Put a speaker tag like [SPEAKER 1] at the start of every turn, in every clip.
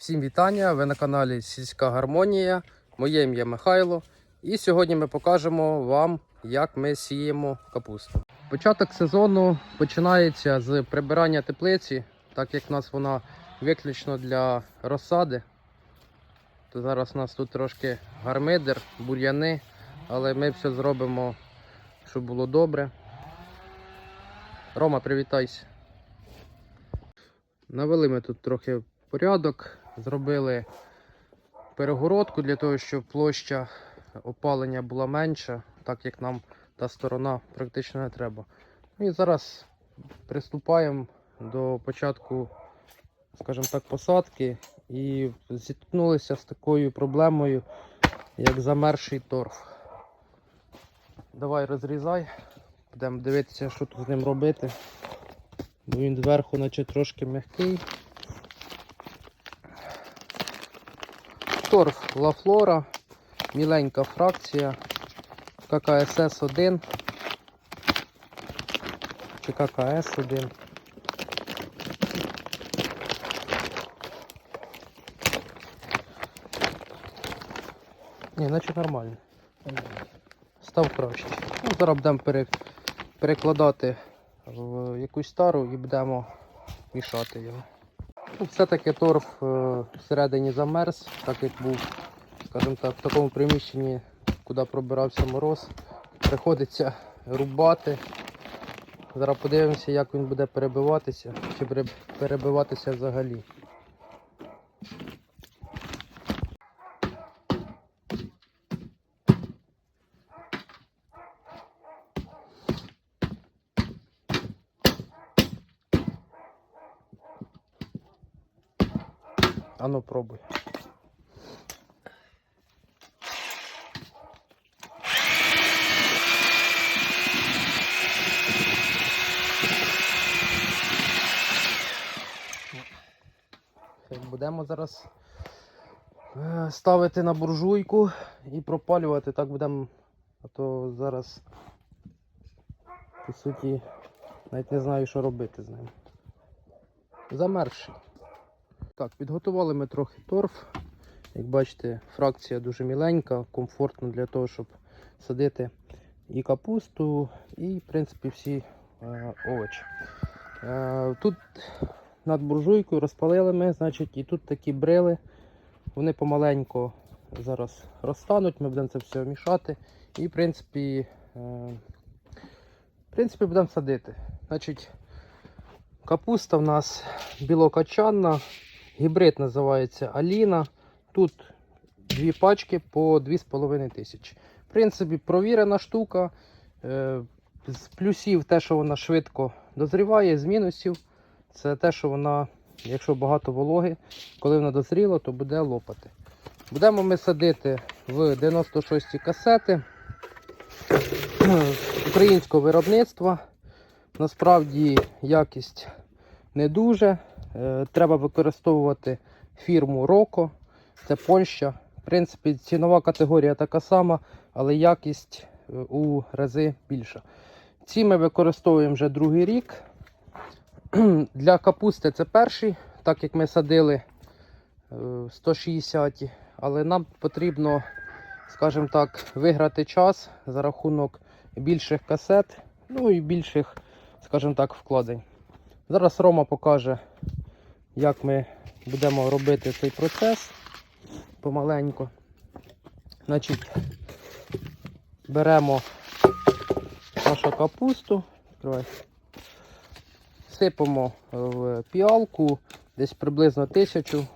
[SPEAKER 1] Всім вітання! Ви на каналі Сільська Гармонія. Моє ім'я Михайло. І сьогодні ми покажемо вам, як ми сіємо капусту. Початок сезону починається з прибирання теплиці, так як в нас вона виключно для розсади. То зараз у нас тут трошки гармидер, бур'яни, але ми все зробимо, щоб було добре. Рома, привітайся. Навели ми тут трохи порядок, зробили перегородку для того, щоб площа опалення була менша, так як нам та сторона практично не треба. Ну І зараз приступаємо до початку, скажімо так, посадки і зіткнулися з такою проблемою, як замерший торф. Давай розрізай, будемо дивитися, що тут з ним робити. Бо він зверху наче трошки м'який. Торф Лафлора, міленька фракція, ККСС 1 чи ККС 1. Ні, наче нормально. Став краще. Ну, зараз будемо пере- перекладати в якусь стару і будемо мішати його. Ну, Все-таки торф е, всередині замерз, так як був, скажімо так, в такому приміщенні, куди пробирався мороз. Приходиться рубати. Зараз подивимося, як він буде перебиватися, чи перебиватися взагалі. Ану пробуй. Будемо зараз е, ставити на буржуйку і пропалювати. Так будемо, а то зараз, по суті, навіть не знаю, що робити з ним. Замерзший. Так, підготували ми трохи торф. Як бачите, фракція дуже міленька, комфортно для того, щоб садити і капусту, і, в принципі, всі е, овочі. Е, тут над буржуйкою розпалили ми, значить, і тут такі брили. Вони помаленьку зараз розтануть, ми будемо це все мішати. І, в принципі, е, в принципі будемо садити. Значить, капуста в нас білокачанна. Гібрид називається Аліна. Тут дві пачки по 2,5 тисячі. В принципі, провірена штука. Е, З плюсів те, що вона швидко дозріває, з мінусів це те, що вона, якщо багато вологи, коли вона дозріла, то буде лопати. Будемо ми садити в 96 касети українського виробництва. Насправді якість не дуже. Е, Треба використовувати фірму Роко, це Польща. В принципі, цінова категорія така сама, але якість е, у рази більша. Ці ми використовуємо вже другий рік. Для капусти це перший, так як ми садили е, 160, але нам потрібно, скажімо так, виграти час за рахунок більших касет, ну і більших, скажімо так, вкладень. Зараз Рома покаже, як ми будемо робити цей процес помаленьку. Значить, беремо нашу капусту, сипемо в піалку десь приблизно тисячу.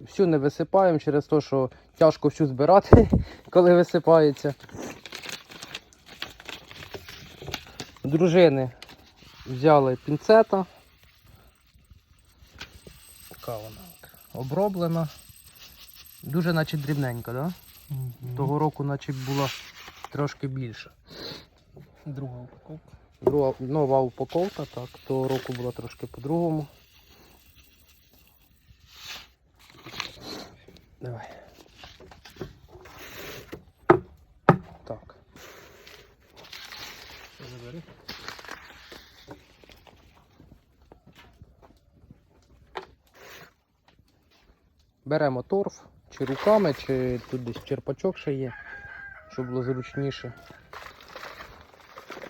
[SPEAKER 1] Всю не висипаємо через те, що тяжко всю збирати, коли висипається. Дружини взяли пінцета. Така вона от оброблена. Дуже наче дрібненька, да? Того року наче була трошки більша.
[SPEAKER 2] Друга упаковка.
[SPEAKER 1] Друга нова упаковка, так, того року була трошки по-другому. Давай. Так.
[SPEAKER 2] Забери.
[SPEAKER 1] Беремо торф, чи руками, чи тут десь черпачок ще є, щоб було зручніше.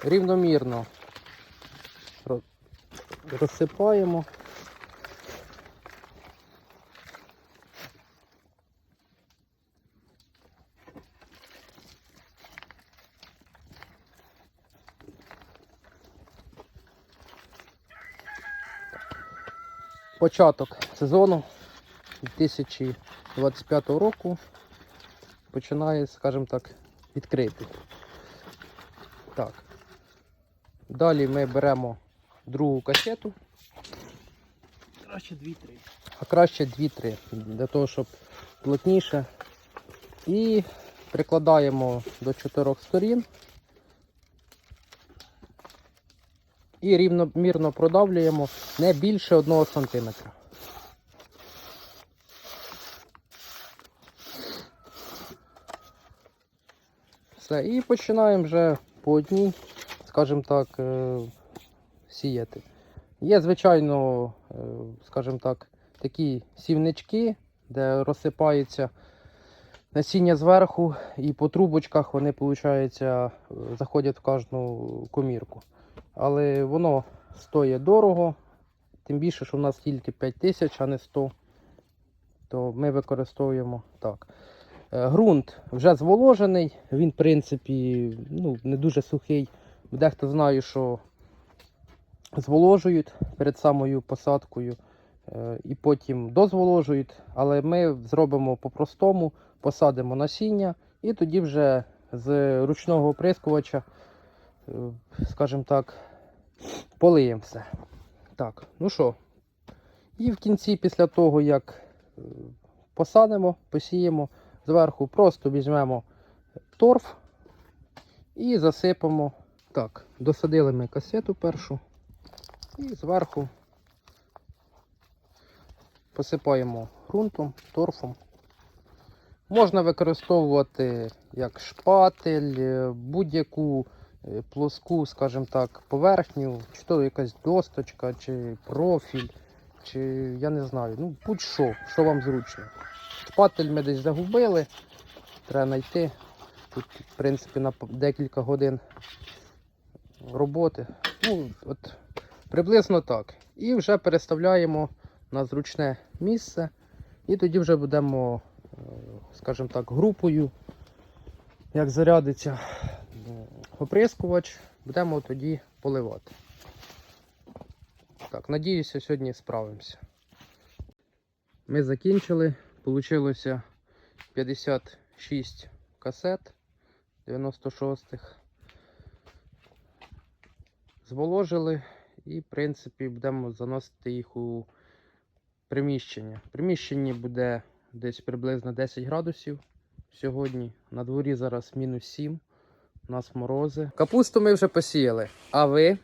[SPEAKER 1] Рівномірно розсипаємо. Початок сезону 2025 року починає, скажімо так, відкрити. Так. Далі ми беремо другу касету,
[SPEAKER 2] Краще 2-3.
[SPEAKER 1] а краще 2-3, для того, щоб плотніше. І прикладаємо до чотирьох сторін. І рівномірно продавлюємо не більше 1 см. Все, і починаємо вже по одній, скажімо так, е, сіяти. Є, звичайно, е, скажімо так, такі сівнички, де розсипається насіння зверху, і по трубочках вони, виходить, заходять в кожну комірку. Але воно стоїть дорого, тим більше, що в нас тільки 5 тисяч, а не 100, то ми використовуємо так. Е, Ґрунт вже зволожений, він, в принципі, ну, не дуже сухий. Дехто знає, що зволожують перед самою посадкою е, і потім дозволожують, але ми зробимо по-простому, посадимо насіння і тоді вже з ручного оприскувача, е, скажімо так, полиємо все. Так, ну що, і в кінці, після того, як е, посадимо, посіємо, зверху просто візьмемо торф і засипемо. Так, досадили ми касету першу. І зверху посипаємо ґрунтом, торфом. Можна використовувати як шпатель, е, будь-яку е, плоску, скажімо так, поверхню, чи то якась досточка, чи профіль, чи я не знаю, ну будь-що, що вам зручно. Шпатель ми десь загубили, треба знайти. Тут, в принципі, на декілька годин роботи. Ну, от Приблизно так. І вже переставляємо на зручне місце. І тоді вже будемо, е, скажімо так, групою, як зарядиться е, оприскувач, будемо тоді поливати. Так, надіюся, сьогодні справимося. Ми закінчили. Получилося 56 касет 96-х. Зволожили і, в принципі, будемо заносити їх у приміщення. В приміщенні буде десь приблизно 10 градусів сьогодні. На дворі зараз мінус 7. У нас морози. Капусту ми вже посіяли. А ви?